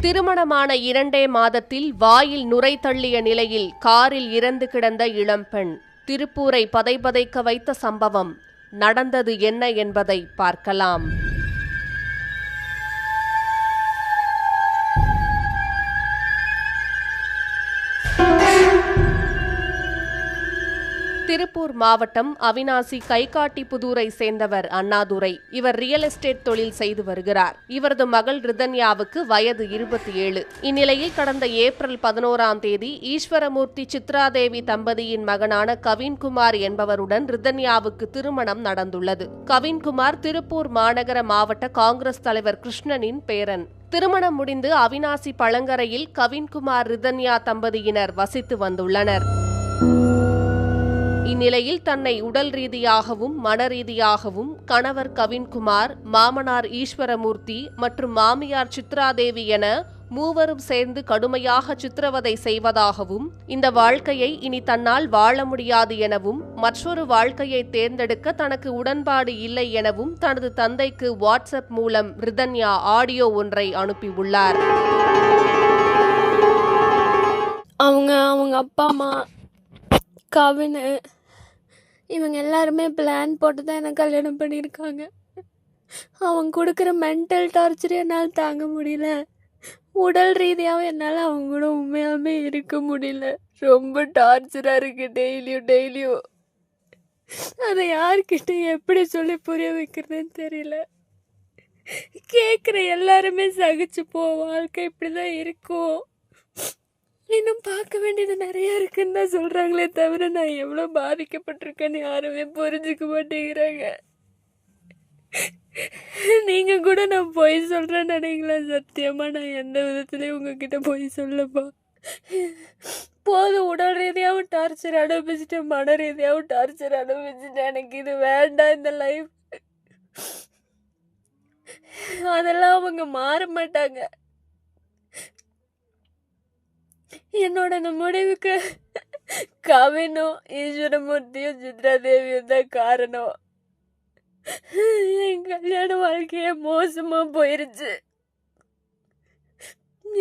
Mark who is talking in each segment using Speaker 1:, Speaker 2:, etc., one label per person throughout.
Speaker 1: திருமணமான இரண்டே மாதத்தில் வாயில் நுரை தள்ளிய நிலையில் காரில் இறந்து கிடந்த இளம்பெண் திருப்பூரை பதைபதைக்க வைத்த சம்பவம் நடந்தது என்ன என்பதை பார்க்கலாம். திருப்பூர் மாவட்டம் அவினாசி கைகாட்டிப்புதூரை சேர்ந்தவர் அண்ணாதுரை. இவர் ரியல் எஸ்டேட் தொழில் செய்து வருகிறார். இவரது மகள் ரிதன்யாவுக்கு வயது இருபத்தி ஏழு. இந்நிலையில் கடந்த ஏப்ரல் பதினோராம் தேதி ஈஸ்வரமூர்த்தி சித்ராதேவி தம்பதியின் மகனான கவின்குமார் என்பவருடன் ரிதன்யாவுக்கு திருமணம் நடந்துள்ளது. கவின்குமார் திருப்பூர் மாநகர மாவட்ட காங்கிரஸ் தலைவர் கிருஷ்ணனின் பேரன். திருமணம் முடிந்து அவினாசி பழங்கரையில் கவின்குமார் ரிதன்யா தம்பதியினர் வசித்து வந்துள்ளனர். இந்நிலையில் தன்னை உடல் ரீதியாகவும் மன ரீதியாகவும் கணவர் கவின்குமார் மாமனார் ஈஸ்வரமூர்த்தி மற்றும் மாமியார் சித்ராதேவி என மூவரும் சேர்ந்து கடுமையாக சித்திரவதை செய்வதாகவும் இந்த வாழ்க்கையை இனி தன்னால் வாழ முடியாது எனவும் மற்றொரு வாழ்க்கையை தேர்ந்தெடுக்க தனக்கு உடன்பாடு இல்லை எனவும் தனது தந்தைக்கு வாட்ஸ்அப் மூலம் ரிதன்யா ஆடியோ ஒன்றை அனுப்பியுள்ளார்.
Speaker 2: அவங்க அவங்க அப்பா அம்மா கவினு இவங்க எல்லாருமே பிளான் போட்டு தான் எனக்கு கல்யாணம் பண்ணியிருக்காங்க. அவங்க கொடுக்குற மென்டல் டார்ச்சர் என்னால் தாங்க முடியல. உடல் ரீதியாகவும் என்னால் அவங்க கூட உண்மையாகவே இருக்க முடியல. ரொம்ப டார்ச்சராக இருக்குது டெய்லியும் டெய்லியும் அதை யார்கிட்ட எப்படி சொல்லி புரிய வைக்கிறதுன்னு தெரியல. கேட்குற எல்லாருமே சகிச்சு போ வாழ்க்கை இப்படி தான் இருக்கும். இன்னும் பார்க்க வேண்டியது நிறைய இருக்குன்னு தான் சொல்கிறாங்களே தவிர நான் எவ்வளோ பாதிக்கப்பட்டிருக்கேன்னு யாருமே புரிஞ்சுக்க மாட்டேங்கிறாங்க. நீங்கள் கூட நான் பொய் சொல்கிறேன்னு நினைக்கலாம் சத்தியமாக நான் எந்த விதத்துலேயும் உங்ககிட்ட பொய் சொல்லப்பா. போதும் உடல் ரீதியாகவும் டார்ச்சர் அனுபவிச்சுட்டேன் மன ரீதியாகவும் டார்ச்சர் அனுபவிச்சுட்டேன் எனக்கு இது வேண்டாம் இந்த லைஃப் அதெல்லாம் அவங்க மாற மாட்டாங்க. என்னோட இந்த முடிவுக்கு கவினும் ஈஸ்வரமூர்த்தியும் சித்ராதேவியும் தான் காரணம். என் கல்யாண வாழ்க்கையே மோசமா போயிருச்சு.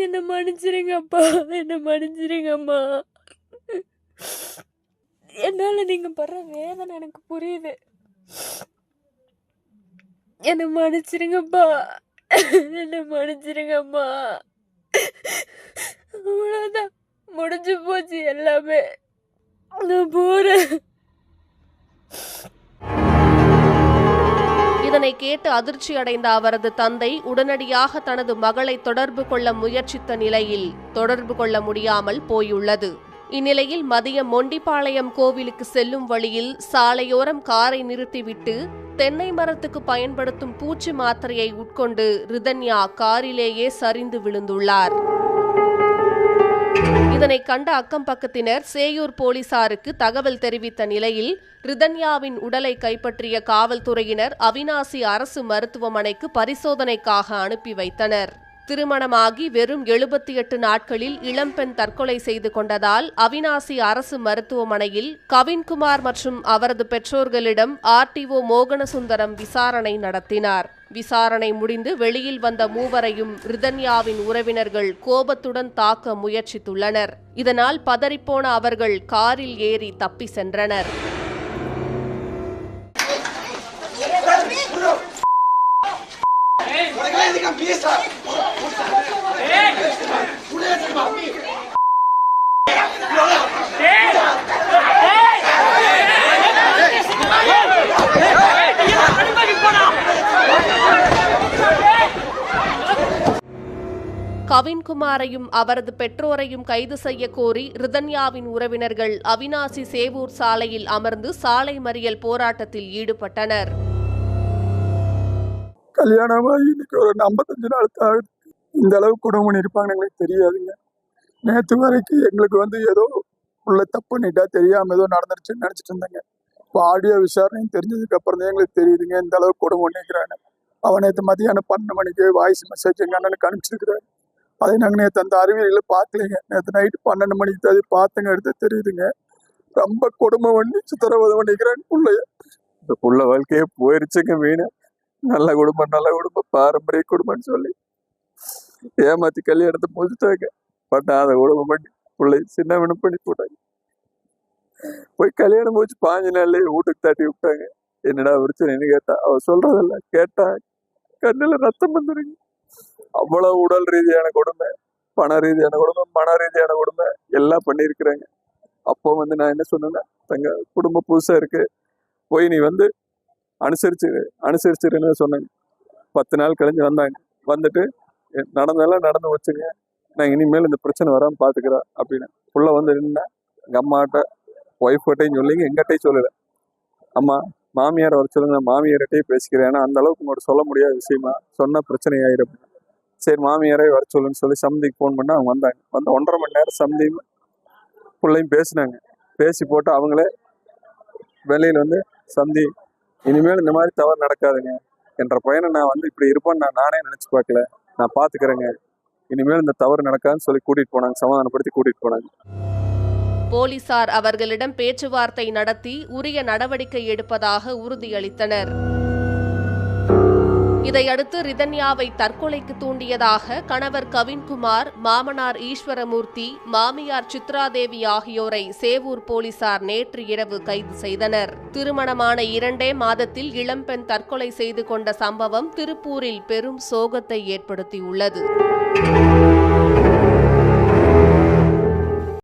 Speaker 2: என்ன மன்னிச்சிருங்கப்பா என்ன மன்னிச்சிருங்கம்மா என்னால நீங்க படுற வேதனை எனக்கு புரியுது. என்ன மன்னிச்சிருங்கப்பா என்ன மன்னிச்சிருங்கம்மா அவ்வளோதான் முடிஞ்சு போச்சு எல்லாமே. நான் போறேன்
Speaker 1: இதனை கேட்டு அதிர்ச்சி அடைந்த அவரது தந்தை உடனடியாக தனது மகளை தொடர்பு கொள்ள முயற்சித்த நிலையில் தொடர்பு கொள்ள முடியாமல் போயுள்ளது. இந்நிலையில் மதியம் மொண்டிப்பாளையம் கோவிலுக்கு செல்லும் வழியில் சாலையோரம் காரை நிறுத்திவிட்டு தென்னை மரத்துக்கு பயன்படுத்தும் பூச்சி மாத்திரையை உட்கொண்டு ரிதன்யா காரிலேயே சரிந்து விழுந்துள்ளார். இதனை கண்ட அக்கம் பக்கத்தினர் சேயூர் போலீசாருக்கு தகவல் தெரிவித்த நிலையில் ரிதன்யாவின் உடலை கைப்பற்றிய காவல்துறையினர் அவினாசி அரசு மருத்துவமனைக்கு பரிசோதனைக்காக அனுப்பி வைத்தனர். திருமணமாகி வெறும் எழுபத்தி எட்டு நாட்களில் இளம்பெண் தற்கொலை செய்து கொண்டதால் அவினாசி அரசு மருத்துவமனையில் கவின்குமார் மற்றும் அவரது பெற்றோர்களிடம் ஆர்டிஓ மோகனசுந்தரம் விசாரணை நடத்தினார். விசாரணை முடிந்து வெளியில் வந்த மூவரையும் ரிதன்யாவின் உறவினர்கள் கோபத்துடன் தாக்க முயற்சித்துள்ளனர். இதனால் பதறிப்போன அவர்கள் காரில் ஏறி தப்பி சென்றனர். கவின்குமாரையும் அவரது பெற்றோரையும் கைது செய்ய கோரி ரிதன்யாவின் உறவினர்கள் அவினாசி சேவூர் சாலையில் அமர்ந்து சாலை மறியல் போராட்டத்தில் ஈடுபட்டனர்.
Speaker 3: கல்யாணமாக இன்னைக்கு ஒரு ஐம்பத்தஞ்சு நாள் தான் இந்த அளவுக்கு குடும்பம் பண்ணியிருப்பாங்கன்னு எங்களுக்கு தெரியாதுங்க. நேற்று வரைக்கும் எங்களுக்கு வந்து ஏதோ உள்ள தப்பு பண்ணிட்டா தெரியாம ஏதோ நடந்துருச்சுன்னு நினைச்சிட்டு இருந்தேங்க. இப்போ ஆடியோ விசாரணையும் தெரிஞ்சதுக்கு அப்புறம் தான் எங்களுக்கு தெரியுதுங்க இந்த அளவுக்கு குடும்பம் பண்ணிக்கிறாங்க அவன் நேற்று மதியானம் பன்னெண்டு மணிக்கு வாய்ஸ் மெசேஜ் எங்கள் அண்ணனுக்கு அனுப்பிச்சிருக்கிறாரு. அதை நாங்கள் நேற்று அந்த அறிவியலில் பார்க்கலைங்க. நேற்று நைட்டு பன்னெண்டு மணிக்கு தான் அதை பார்த்துங்க எடுத்து தெரியுதுங்க. ரொம்ப கொடுமை பண்ணி சித்திரவதை பண்ணிக்கிறாங்க பிள்ளைய. இந்த புள்ள வாழ்க்கையே போயிருச்சுங்க மீன். நல்ல குடும்பம் நல்ல குடும்பம் பாரம்பரிய குடும்பம்னு சொல்லி. ஏமாத்தி கல்யாணத்தை முடிச்சுட்டாங்க. பண்டாத குடும்பம் பண்ணி பிள்ளை சின்ன பண்ணி போட்டாங்க. போய் கல்யாணம் முடிச்சு பாஞ்சு நாள்லயே வீட்டுக்கு தட்டி விட்டாங்க. என்னடா பிரச்சனைன்னு கேட்டா? அவ சொல்றதில்ல கேட்டா கண்ணில் ரத்தம் வந்துருங்க. அவ்வளவு உடல் ரீதியான கொடுமை பண ரீதியான கொடுமை மன ரீதியான கொடுமை எல்லாம் பண்ணியிருக்கிறாங்க. அப்போ வந்து நான் என்ன சொன்னேன்னா தங்க குடும்பம் புதுசா இருக்கு போய் நீ வந்து அனுசரிச்சிரு அனுசரிச்சிருன்னு சொன்னாங்க பத்து நாள் கழிஞ்சு வந்தாங்க. வந்துட்டு நடந்தெல்லாம் நடந்து வச்சுங்க நான் இனிமேல் இந்த பிரச்சனை வராமல் பார்த்துக்கிறேன் அப்படின்னு. உள்ளே வந்து நின்னா எங்கள் அம்மாட்ட ஒய்ஃப்கிட்டையும் சொல்லிங்க எங்கிட்டையும் சொல்லலை. அம்மா மாமியார் வர சொல்லுங்க நான் மாமியார்கிட்டயே பேசிக்கிறேன். ஏன்னா அந்த அளவுக்கு உங்கள்கிட்ட சொல்ல முடியாத விஷயமா சொன்ன பிரச்சனை ஆயிரும் சரி மாமியாரே வர சொல்லுன்னு சொல்லி சமந்திக்கு ஃபோன் பண்ணால் அவங்க வந்தாங்க. வந்து ஒன்றரை மணி நேரம் சமந்தியும் பிள்ளையும் பேசினாங்க. பேசி போட்டு அவங்களே வெளியில் வந்து சந்தி இனிமேல் இந்த மாதிரி தவறு நடக்காதுங்க. என்ற பையனை நான் வந்து இப்படி இருப்பேன்னு நான் நானே நினச்சி பார்க்கல. நான் பார்த்துக்கிறேங்க. இனிமேல் இந்த தவறு நடக்காதுன்னு சொல்லி கூட்டிகிட்டு போனாங்க. சமாதானப்படுத்தி கூட்டிகிட்டு போனாங்க.
Speaker 1: போலீசார் அவர்களிடம் பேச்சுவார்த்தை நடத்தி உரிய நடவடிக்கை எடுப்பதாக உறுதியளித்தனர். இதையடுத்து ரிதன்யாவை தற்கொலைக்கு தூண்டியதாக கணவர் கவின்குமார் மாமனார் ஈஸ்வரமூர்த்தி மாமியார் சித்ராதேவி ஆகியோரை சேவூர் போலீசார் நேற்று இரவு கைது செய்தனர். திருமணமான இரண்டே மாதத்தில் இளம்பெண் தற்கொலை செய்து கொண்ட சம்பவம் திருப்பூரில் பெரும் சோகத்தை ஏற்படுத்தியுள்ளது.